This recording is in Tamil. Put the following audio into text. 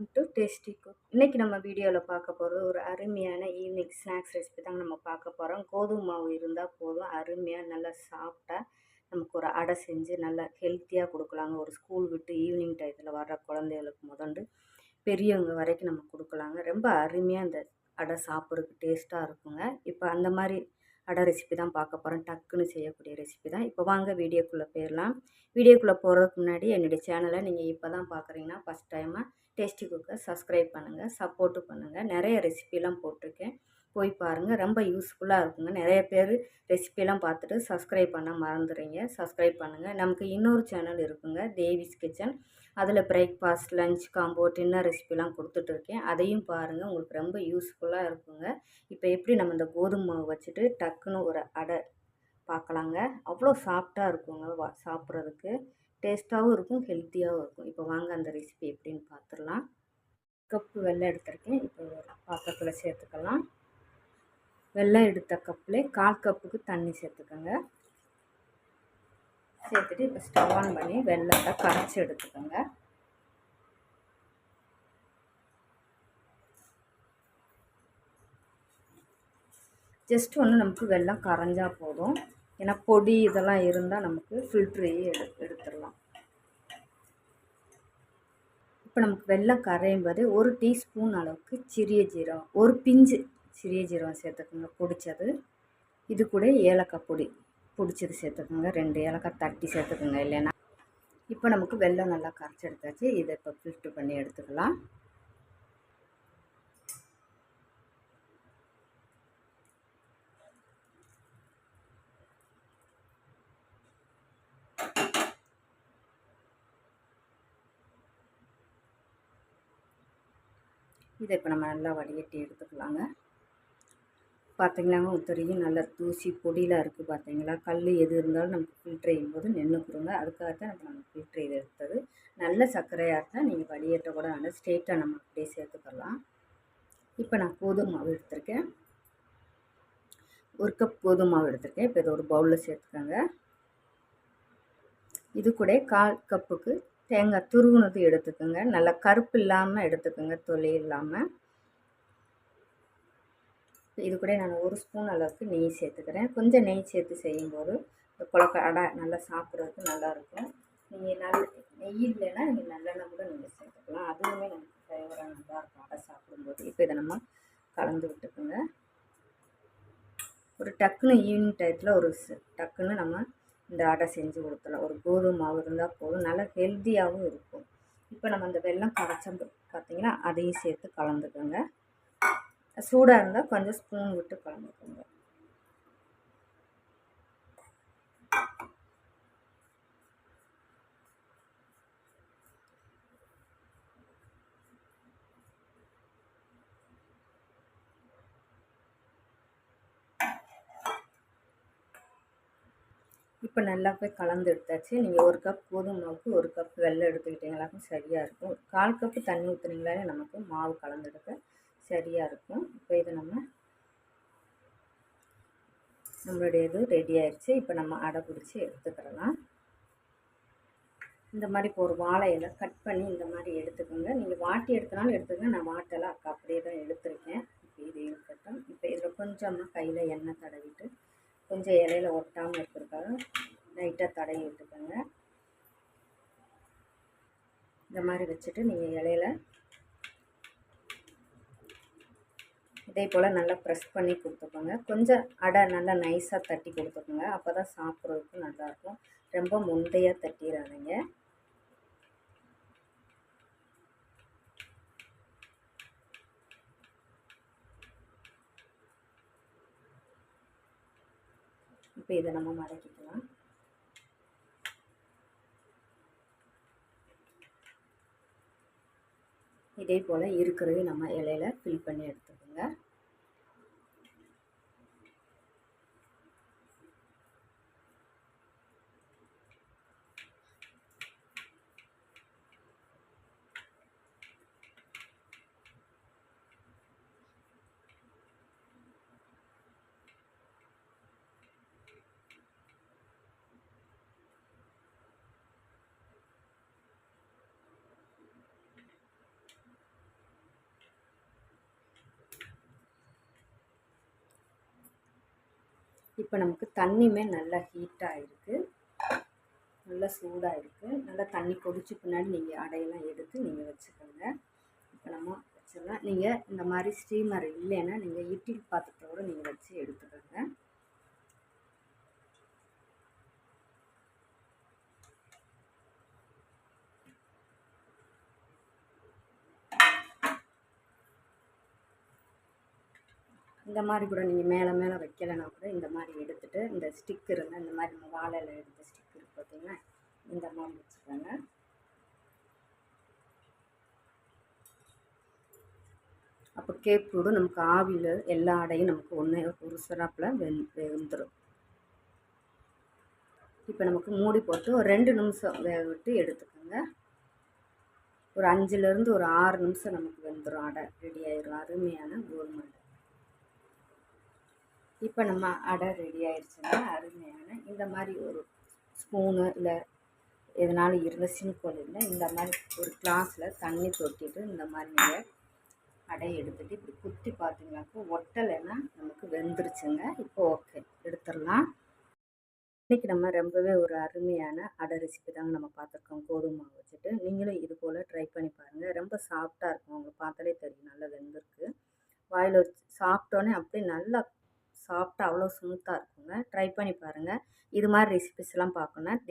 டு டேஸ்டி குக் இன்றைக்கி நம்ம வீடியோவில் பார்க்க போகிறது ஒரு அருமையான ஈவினிங் ஸ்நாக்ஸ் ரெசிபி தாங்க நம்ம பார்க்க போகிறோம் கோதுமை மாவு இருந்தால் போதும். அருமையாக நல்லா சாப்பிட்டா நமக்கு ஒரு அடை செஞ்சு நல்லா ஹெல்த்தியாக கொடுக்கலாங்க. ஒரு ஸ்கூல் விட்டு ஈவினிங் டயத்தில் வர்ற குழந்தைகளுக்கு முதண்டு பெரியவங்க வரைக்கும் நம்ம கொடுக்கலாங்க. ரொம்ப அருமையாக அந்த அடை சாப்பிட்றதுக்கு டேஸ்ட்டாக இருக்குங்க. இப்போ அந்த மாதிரி அடை ரெசிபி தான் பார்க்க போகிறோம் டக்குன்னு செய்யக்கூடிய ரெசிபி தான். இப்போ வாங்க வீடியோக்குள்ளே போயிடலாம் வீடியோக்குள்ளே போகிறதுக்கு முன்னாடி என்னுடைய சேனலை நீங்கள் இப்போ தான் பார்க்குறீங்கன்னா ஃபஸ்ட் டைமாக டேஸ்டி குக்கை சப்ஸ்கிரைப் பண்ணுங்கள் சப்போர்ட்டு பண்ணுங்கள் நிறைய ரெசிபிலாம் போட்டிருக்கேன். போய் பாருங்கள் ரொம்ப யூஸ்ஃபுல்லாக இருக்குங்க. நிறைய பேர் ரெசிபிலாம் பார்த்துட்டு சப்ஸ்கிரைப் பண்ண மறந்துடுறீங்க சப்ஸ்கிரைப் பண்ணுங்கள் நமக்கு இன்னொரு சேனல் இருக்குங்க. தேவிஸ் கிச்சன். அதில் பிரேக்ஃபாஸ்ட் லஞ்ச் காம்போ டின்னர் ரெசிபிலாம் கொடுத்துட்ருக்கேன் அதையும் பாருங்கள் உங்களுக்கு ரொம்ப யூஸ்ஃபுல்லாக இருக்குங்க. இப்போ எப்படி நம்ம இந்த கோதுமை மாவு வச்சுட்டு டக்குன்னு ஒரு அடை பார்க்கலாங்க. அவ்வளோ சாஃப்டாக இருக்குங்க வா சாப்பிட்றதுக்கு. டேஸ்ட்டாகவும் இருக்கும் ஹெல்த்தியாகவும் இருக்கும். இப்போ வாங்க அந்த ரெசிபி எப்படின்னு பார்த்துடலாம். கப்பு வெள்ளை எடுத்திருக்கேன். இப்போ பாத்திரத்தில் சேர்த்துக்கலாம். வெள்ளம் எடுத்த கப்பில் கால் கப்புக்கு தண்ணி சேர்த்துக்கோங்க. சேர்த்துட்டு இப்போ ஸ்டவ் ஆன் பண்ணி வெள்ளத்தை கரைச்சி எடுத்துக்கோங்க. ஜஸ்ட் ஒன்று நமக்கு வெள்ளம் கரைஞ்சால் போதும். ஏன்னா பொடி இதெல்லாம் இருந்தால் நமக்கு ஃபில்ட்ரையே எடு எடுத்துடலாம். இப்போ நமக்கு வெள்ளம் கரையும் போது ஒரு டீஸ்பூன் அளவுக்கு சிறிய ஜீரகம் ஒரு பிஞ்சு சிறிய ஜீரகம் சேர்த்துக்கோங்க. பிடிச்சது. இது கூட ஏலக்காய் பொடி. பிடிச்சது சேர்த்துக்கோங்க. ரெண்டு ஏலக்காய் தட்டி சேர்த்துக்கோங்க இல்லைன்னா. இப்போ நமக்கு வெள்ளம் நல்லா கரைச்சி எடுத்தாச்சு இதை இப்போ ஃபில்ட்ரு பண்ணி எடுத்துக்கலாம். இதை இப்போ நம்ம நல்லா வடிகட்டி எடுத்துக்கலாங்க. பார்த்தீங்களாங்க தெரியும் நல்லா தூசி பொடியெலாம் இருக்குது பார்த்தீங்களா கல் எது இருந்தாலும் நமக்கு ஃபில்ட்ரு செய்யும்போது நின்றுக்குறோங்க அதுக்காக தான் நம்ம நம்ம ஃபில்ட்ரு இது எடுத்தது. நல்ல சர்க்கரையாக இருந்தால் நீங்கள் வடிகட்ட கூட நல்லா ஸ்ட்ரெயிட்டாக நம்ம அப்படியே சேர்த்துக்கலாம். இப்போ நான் கோதுமை மாவு எடுத்திருக்கேன். ஒரு கப் கோதுமை மாவு எடுத்திருக்கேன். இப்போ இதை ஒரு பவுலில் சேர்த்துக்கோங்க. இது கூட கால் கப்புக்கு தேங்காய் துருவுனது எடுத்துக்கோங்க. நல்லா கருப்பு இல்லாமல் எடுத்துக்கோங்க. தொலை இல்லாமல் இது கூட நான் ஒரு ஸ்பூன் அளவுக்கு நெய் சேர்த்துக்கிறேன். கொஞ்சம் நெய் சேர்த்து செய்யும்போது இந்த குழக்க அடை நல்லா சாப்பிட்றதுக்கு நல்லாயிருக்கும். நீங்கள் நல்ல நெய் இல்லைன்னா நீங்கள் நல்லெண்ணெய் கூட நீங்கள் சேர்த்துக்கலாம். அதுவுமே நமக்கு ஃப்ளேவராக நல்லாயிருக்கும். அடை சாப்பிடும்போது. இப்போ இதை நம்ம கலந்து விட்டுக்குங்க. ஒரு டக்குன்னு ஈவினிங் டயத்தில் ஒரு டக்குன்னு நம்ம இந்த அடை செஞ்சு கொடுத்துடலாம். ஒரு கோதுமை மாவு இருந்தால் போதும். நல்லா ஹெல்த்தியாகவும் இருக்கும். இப்போ நம்ம அந்த வெள்ளம் கரைச்சம் பார்த்திங்கன்னா அதையும் சேர்த்து கலந்துக்கோங்க. சூடாக இருந்தால் கொஞ்சம் ஸ்பூன் விட்டு கலந்துக்கோங்க. இப்போ நல்லா போய் கலந்து எடுத்தாச்சு. நீங்கள் ஒரு கப் கோதுமை மாவுக்கு ஒரு கப் வெள்ளம் எடுத்துக்கிட்டிங்களாக்கும் சரியாக இருக்கும். கால் கப்பு தண்ணி ஊற்றுனீங்களாலே நமக்கு மாவு கலந்துடுக்க சரியாக இருக்கும். இப்போ இதை நம்ம நம்மளுடைய இது ரெடி ஆயிடுச்சு இப்போ நம்ம அடை பிடிச்சி எடுத்துக்கிறலாம் இந்த மாதிரி இப்போ ஒரு வாழை இலை கட் பண்ணி இந்த மாதிரி எடுத்துக்கோங்க. நீங்கள் வாட்டி எடுத்தனாலும் எடுத்துக்கங்க. நான் வாட்டெல்லாம் அக்கா அப்படியே தான் எடுத்துருக்கேன். இப்போ இது இருக்கட்டும். இப்போ இதில் கொஞ்சமாக கையில் எண்ணெய் தடவிட்டு கொஞ்சம் இலையில ஒட்டாமல் இருக்கிறதுக்காக லைட்டாக தடவி விட்டுக்கோங்க இந்த மாதிரி வச்சுட்டு நீங்கள் இலையில இதே போல் நல்லா ப்ரெஸ் பண்ணி கொடுத்துக்கோங்க. கொஞ்சம் அடை நல்லா நைஸாக தட்டி கொடுத்துக்கோங்க. அப்போ தான் சாப்பிட்றதுக்கும் நல்லாயிருக்கும். ரொம்ப முந்தையாக தட்டிடாதீங்க இப்போ இதை நம்ம மடக்கிக்கலாம். இதே போல் இருக்கிறதையும் நம்ம இலையில ஃபில் பண்ணி எடுத்துக்கோங்க. இப்போ நமக்கு தண்ணியுமே நல்லா ஹீட்டாக இருக்குது நல்லா சூடாக இருக்குது நல்லா தண்ணி கொதிச்சு பின்னாடி நீங்கள் அடையெல்லாம் எடுத்து நீங்கள் வச்சுக்கோங்க. இப்போ நம்ம வச்சிடலாம். நீங்கள் இந்த மாதிரி ஸ்டீமர் இல்லைன்னா நீங்கள் இட்லி பாத்திரத்தோட நீங்கள் வச்சு எடுத்துக்கோங்க. இந்த மாதிரி கூட நீங்கள் மேலே மேலே வைக்கலைன்னா கூட இந்த மாதிரி எடுத்துகிட்டு இந்த ஸ்டிக் இருந்தால் இந்த மாதிரி நம்ம வாழையில் எடுத்த ஸ்டிக் பார்த்தீங்கன்னா இந்த மாதிரி வச்சுக்கோங்க. அப்போ கேக் கூட நமக்கு ஆவியில் எல்லா அடையும் நமக்கு ஒன்று ஒரு சிறப்பில் வெந் வெந்துடும் இப்போ நமக்கு மூடி போட்டு ஒரு ரெண்டு நிமிஷம் வேக விட்டு எடுத்துக்கோங்க. ஒரு அஞ்சுலேருந்து ஒரு ஆறு நிமிஷம் நமக்கு வெந்துடும் அடை ரெடி ஆயிடும் அருமையான கோதுமை அடை இப்போ நம்ம அடை ரெடி ஆயிடுச்சுன்னா அருமையான இந்த மாதிரி ஒரு ஸ்பூனு இல்லை எதனாலும் இருந்துச்சுன்னு சின்கோல் இல்லை இந்த மாதிரி ஒரு கிளாஸில் தண்ணி தொட்டிட்டு இந்த மாதிரி நீங்கள் அடை எடுத்துகிட்டு இப்படி குத்தி பார்த்தீங்கன்னாக்கா ஒட்டலைன்னா நமக்கு வெந்துருச்சுங்க. இப்போ ஓகே எடுத்துடலாம். இன்றைக்கி நம்ம ரொம்பவே ஒரு அருமையான அடை ரெசிபி தாங்க நம்ம பார்த்துருக்கோம். கோதுமை மாவு வச்சுட்டு. நீங்களும் இது போல் ட்ரை பண்ணி பாருங்கள் ரொம்ப சாஃப்டாக இருக்கும். உங்களுக்கு பார்த்தாலே தெரியும். நல்லா வெந்திருக்கு. வாயில் வச்சு சாப்பிட்டோன்னே அப்படியே நல்லா சாப்பிட்டு அவ்வளோ ஸ்மூத்தாக இருக்குங்க. ட்ரை பண்ணி பாருங்கள் இது மாதிரி ரெசிபிஸ்லாம் பார்க்கணுன்னா